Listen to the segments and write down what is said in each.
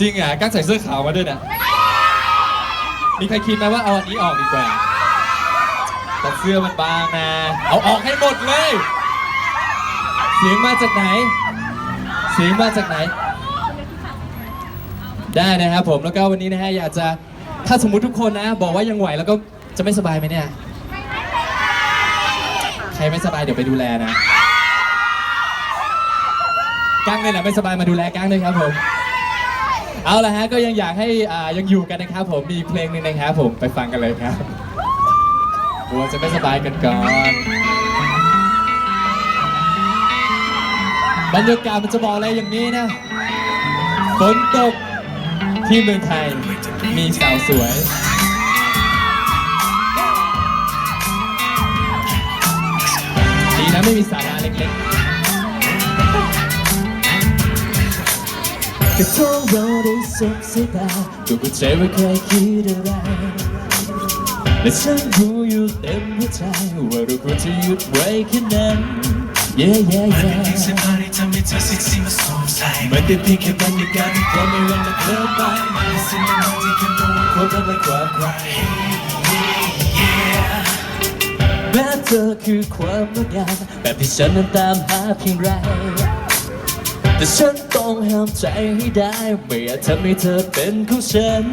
จริงอะกั๊กใส่เสื้อขาวมาด้วยนะมีใครคิดไหมว่าเอาอันนี้ออกดีกว่าแต่เสื้อมันบางนะเอาออกให้หมดเลย เสียงมาจากไหน เสียงมาจากไหน ได้นะครับผมแล้วก็วันนี้นะฮะอยากจะถ้าสมมุติทุกคนนะ บอกว่ายังไหวแล้วก็จะไม่สบายไหมเนี่ยใครไม่สบายเดี๋ยวไปดูแลนะก้างเนี่ยแหละไม่สบายมาดูแลก้างด้วยครับผม เอาละฮะก็ยังอยากให้อ่ายังอยู่กันนะครับผมมีเพลงหนึ่งนะครับผมไปฟังกันเลยครับกลัวจะไม่สบายกันก่อนบรรยากาศมันจะบอกอะไรอย่างนี้นะฝนตกที่เมืองไทยมีสาวสวย ดีนะไม่มีสาระเล็กๆ ก็ท้องเราได้สบสายตาก็เข้าใจว่าใครคิดอะไรและฉันรู้อยู่เต็มหัวใจว่าเราควรจะหยุดไว้แค่นั้น yeah yeah เพียง yeah เสื้อผ้าที่ทำให้เธอเซ็กซี่มาสวมใส่มันเป็นเพียงแค่บรรยากาศที่ก็ไม่วันละเคลิ้มไปไม่สิ่งนั้นที่กันตัวคนทำให้ควาใคร แม้เธอคือความงดงามแบบที่ฉันนั้นตามหาเพียงไร แต่ฉันต้องห้ามใจให้ได้ไม่อยากทำให้เธอเป็นของฉัน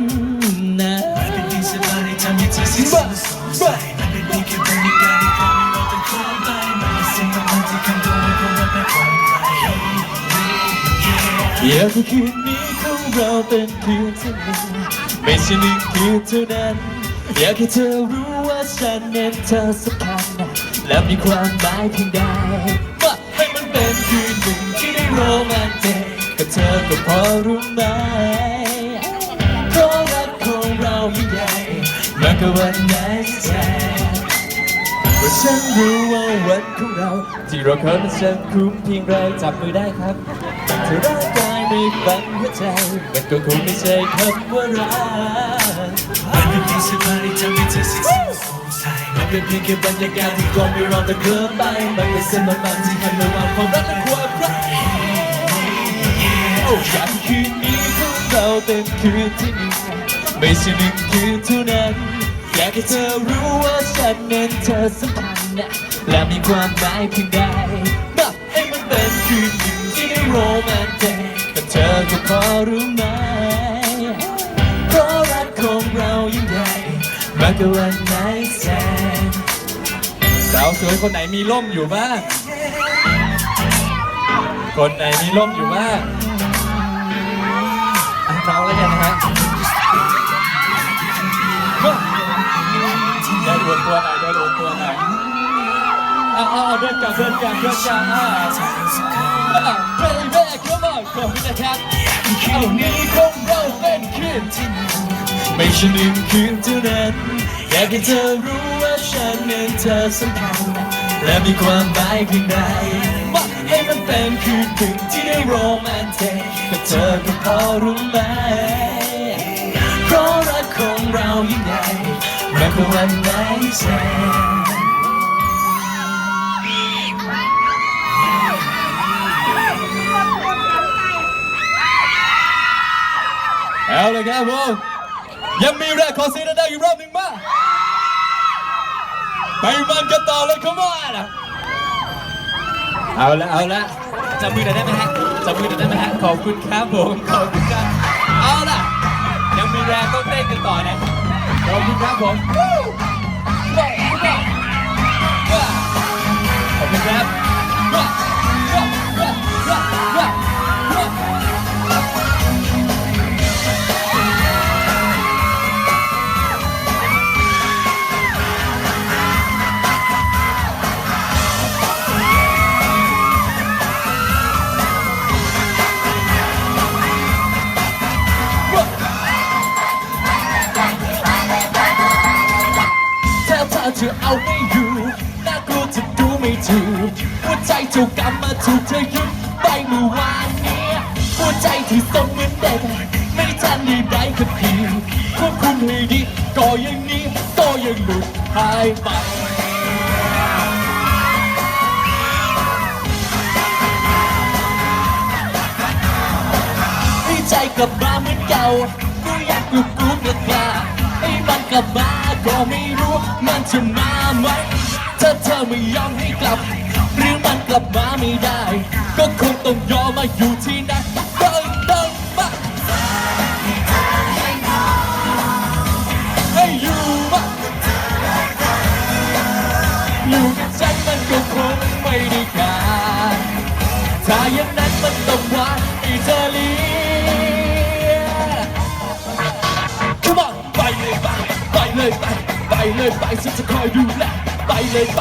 นะเป็นเพียงเสื้อผ้าที่ทำให้เธอเซ็กซี่มาสวมใส่มันเป็นเพียงแค่บรรยากาศที่ทำให้เราอยากให้คืนนี้ของเราเป็นคืนที่หนึ่งไม่ใช่หนึ่งคืนเท่านั้น อยากให้เธอรู้ว่าฉันเน้นเธอสำคัญและมีความหมายเพียงใดว่าให้มันเป็นคืนหนึ่ง โรแมนติกกับเธอก็พอรู้ไหมเพราะรักของเราใหญ่มากกว่าวันไหนแท้เพราฉันรู้ว่าวันของเรา ที่เราเคยมันฉันคุ้มเพียงไรจับมือได้ครับถ้าร่างกายไม่ฟังหัวใจ มันก็คงไม่ใช่คำว่ารักมันเป็นเพียงสื้อผ้าที่ทำให้เธอเซ็กซี่มาสวมใส่มันเป็นเพียงแค่บรรยากาศที่กลมไม่ร้อนแต่เกินไป มันเป็นเส้นบางๆที่ทำระหว่างความรักและความรัก อยากคืนนี้ของเราเป็นคืนที่หนึ่งไม่ใช่หนึ่งคืนเท่านั้น อยากให้เธอรู้ว่าฉันเน้นเธอสำคัญนะและมีความหมายเพียงใดมาให้มันเป็นคืนหนึ่งที่ได้โรแมนติกแต่เธอก็พอรู้ไหมเพราะรักของเรายิ่งใหญ่มากกว่าวันไหนแสนสาวสวยคนไหนมีร่มอยู่บ้างคนไหนมีร่มอยู่บ้าง อะเมาแล้วกันนะฮะเดินรวมตัวไหน่อยเดินรวมตัวไหนอยอะอะอะเดินกลับเดินกลับเดินกลับอะอะ baby come on ขอบคุณนะครับเอานี้ของเราเป็นคืนที่หนึ่งไม่ใช่หนึ่งคืนเท่านั้นอยากให้เธอรู้ว่าฉันเป็นเธอสำคัญและมีความหมายเพียงใด เป็นคืนหนึ่งที่ได้โรแมนติกกับเธอก็พอรู้ไหมเพราะรักของเรายิ่งใหญ่มากกว่าวันไหนแสนเอาเลยครับผมยังมีแรกขอเสียงได้อีกรอบหนึ่งมาไปมันกันต่อเลยครับว่า เอาละเอาละจับมือหน่อยได้ไหมฮะจับมือหน่อยได้ไหมฮะขอบคุณครับผมขอบคุณครับเอาละยังมีแรงต้องเต้นกันต่อนะขอบคุณครับผมขอบคุณครับ ถ้าเธอเอาไม่อยู่น่ากลัวจะดูไม่ถูกหัวใจถูกกำมาถูกเธอยึดไปเมื่อวานนี้หัวใจที่สนเหมือนเด็กไม่ทันได้ได้ขับขี่ควบคุมให้ดีก็ยังนี้ก็ยังหลุดหายไปใจกลับมาเหมือนเก่ากูอยากกูกูกล้ากล้าไอ้มันกลับมา ก็ไม่รู้มันจะมาไหมถ้าเธอไม่ยอมให้กลับ หรือมันกลับมาไม่ได้ ก็คงต้องยอมมาอยู่ที่นั่น เลยไปฉันจะคอยดูแลไปเลยไป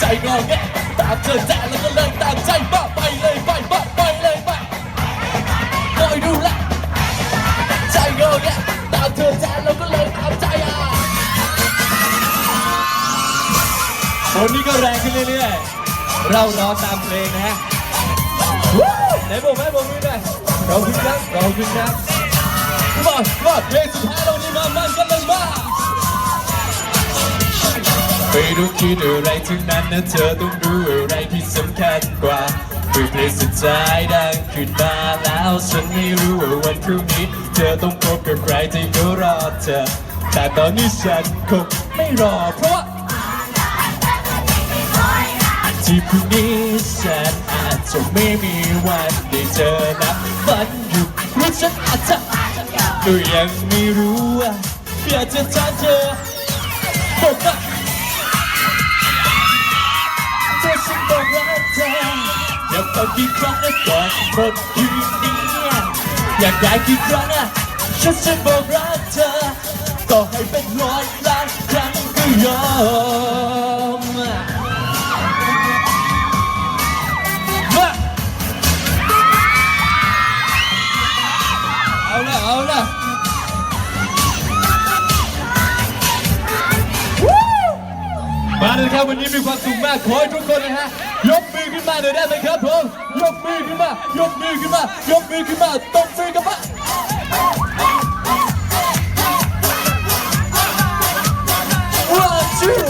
ใจงอแงตามเธอแต่แล้วก็เลยตามใจบ้าไปเลยไปบ้าไปเลยไปคอยดูแลใจงอแงตามเธอแต่แล้วก็เลยตามใจอะคนนี้ก็แรงขึ้นเรื่อยๆ เรารอตามเพลงนะฮะไหนบอกไหมบอกมือหน่อยเราขึ้นครับเราขึ้นครับมามาเพลงสุดท้ายเรานี่มามันกันเลย ไม่รู้คิดอะไรทั้งนั้นนะเธอต้องรู้อะไรที่สำคัญกว่าเมื่อเพลงสุดท้ายดังขึ้นมาแล้วฉันไม่รู้ว่าวันพรุ่งนี้ เธอต้องพบกับใครที่ก็รอเธอ แต่ตอนนี้ฉันคงไม่รอเพราะว่าที่พรุ่งนี้ฉันอาจจะไม่มีวันได้เจอนับฝันอยู่หรือฉันอาจจะก็ยังไม่รู้ว่าอยากจะถาเธอบอกว่า เธอฉันบอกรักเธออยากเอากี่ครั้งนะก่อนหมดคืนนี้อยากได้กี่ครั้งอะฉันจะบอกรักเธอต่อให้เป็นร้อยล้านครั้งก็ยอม ครับวันนี้มีความสุขมากขอให้ทุกคนนะฮะยกมือขึ้นมาหน่อยได้ไหมครับผมยกมือขึ้นมายกมือขึ้นมายกมือขึ้นมาตบมือกันมาว้าวชื่อ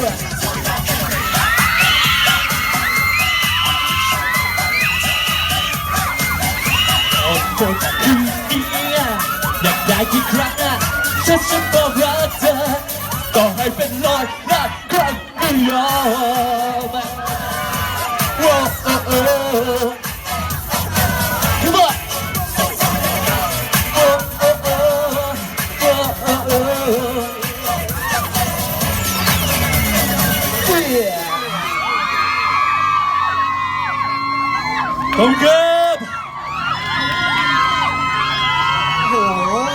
โอ้โหคืนนี้อยากได้กี่ครั้งอะฉันจะบอกรักเธอต่อให้เป็นร้อย รั้งก็ยอมว้าวเออเออ Come on โอ้โอ้โอ้โอ้โอ้โอ้ Yeah ผมครับโอ้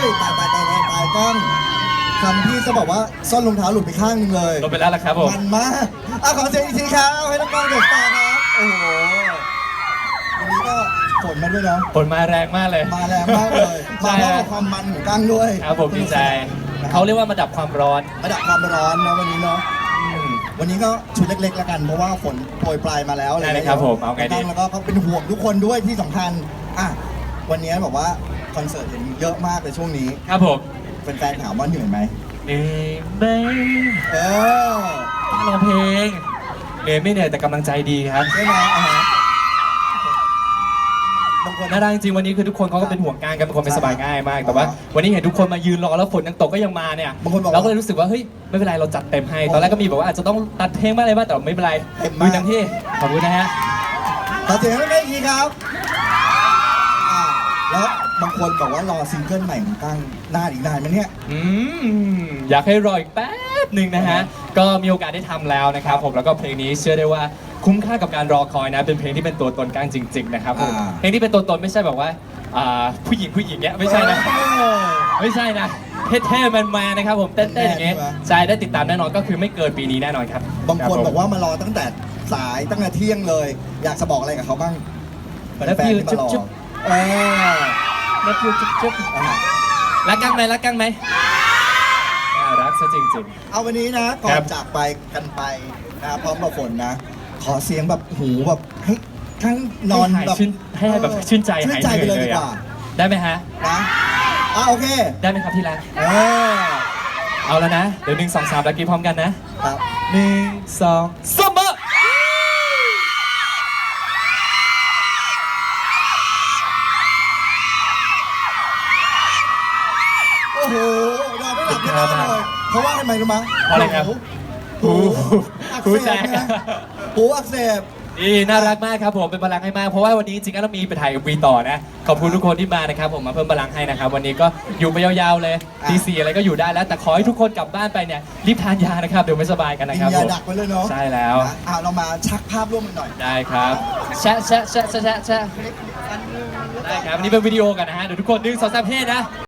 ยต คำพี่จะบอกว่าซ่อนรองเท้าหลุดไปข้างหนึงเลย ลงไปแล้วล่ะครับผม มันมากอะขอเสียงอีกทีครับ ให้น้องกล้องเด็กตาครับ โอ้โห วันนี้ก็ฝนมาด้วยเนาะ ผลมาแรงมากเลยมาแรงมากเลยใช่มาพร้อมฮะกับความมันของกั้งด้วยครับผมดีใจ เขาเรียกว่ามาดับความร้อนระดับความร้อนนะวันนี้เนาะ อืม วันนี้ก็ชุดเล็กๆแล้วกันเพราะว่าฝนโปรยปลายมาแล้วได้เลยครับผมเอาไงดีกั้งแล้วก็เขาเป็นห่วงทุกคนด้วยที่สำคัญอะวันนี้บอกว่าคอนเสิร์ตเห็นเยอะมากเลยช่วงนี้ ครับผม แฟนๆถามว่าเหนื่อยไหมเหนื่อยไหมเออต้องร้องเพลงเหนื่อยไม่เหนื่อยแต่กำลังใจดีครับใช่ไหมอ่าฮะ บางคนน่ารักจริงๆวันนี้คือทุกคนเขาก็เป็นห่วงการกันเป็นคนไม่สบายง่ายมาก แต่ว่าอ๋อวันนี้เห็นทุกคนมายืนรอแล้วฝนยังตกก็ยังมาเนี่ยบางคนบอกว่าเราก็เลยรู้สึกว่าเฮ้ยไม่เป็นไรเราจัดเต็มให้ตอนแรกก็มีแบบว่าอาจจะต้องตัดเพลงบ้างอะไรบ้างแต่ไม่เป็นไรเต็มมาก ดูเต็มที่ขอบคุณนะฮะ ขอเสียงให้ได้อีกทีครับอ่า แล้วบางคนบอกว่ารอซิงเกิลใหม่ของตั้งนานอีกนานไหมเนี่ย อืมอยากให้รออีกแป๊บหนึ่งนะฮะ ก็มีโอกาสได้ทำแล้วนะครับผมแล้วก็เพลงนี้เชื่อได้ว่าคุ้มค่ากับการรอคอยนะ เป็นเพลงที่เป็นตัวตนกลางจริง ๆ นะครับผมอ่า เพลงที่เป็นตัวตนไม่ใช่แบบว่าอ่าผู้หญิงผู้หญิงเนี้ยไม่ใช่นะ เออ ไม่ใช่นะเท่ๆแมนๆนะครับผมเต้นๆอย่างเงี้ยแมนๆใช่ไหมใช่ได้ติดตามแน่นอนก็คือไม่เกินปีนี้แน่นอนครับบางคนรัผมบอกว่ามารอตั้งแต่สายตั้งแต่เที่ยงเลย อยากจะบอกอะไรกับเขาบ้างแล้วแฟนฟิวๆที่มารอ จุ๊บ เออแล้วฟิวจุ๊บจุ๊บอะรักกันไหมรักกันไหมน่ารักซะจริง เอาวันนี้นะ ก่อครันบ จากไปกันไปนะพร้อมกับฝนนะ ขอเสียงแบบหูแบบให้ทั้งๆนอนให้หายแบบชื่นให้แบบชื่นใจชื่หานยใจเหไปนื่อยเลยเลดียกอะว่าได้ไหมฮะ นะอะโอเคได้ไหมครับที่รัก เออเอาแล้วนะ เดี๋ยวหนึ่งสองสามแล้วกี้พร้อมกันนะ ครับ หนึ่งสองสามมา เลยเพราะว่าทำไมรู้มั้ยเพราะอะไรครับหูหูอักหูเสแตบก นะหูอักเสบ นี่น่ารักมากครับผมเป็นพลังให้มากเพราะว่าวันนี้จริงๆแล้วมีไปถ่ายวีต่อนะขอบคุณทุกคนที่มานะครับผมมาเพิ่มพลังให้นะครับวันนี้ก็อยู่ไปยาวๆเลยอะ ตีสี่อะไรก็อยู่ได้แล้ว แต่ขอให้ทุกคนกลับบ้านไปเนี่ยรีบทานยานะครับเดี๋ยวไม่สบายกันนะกิครับนยาผมดักไปเลยเนาะใช่แล้วนะอะเรามาชักภาพร่วมกันหน่อยได้ครับแชะแชะแชะแชะแชะแชะได้ครับอันนี้เป็นวิดีโอกันนะฮะเดี๋ยวทุกคนดึงสองสามเพ่นะ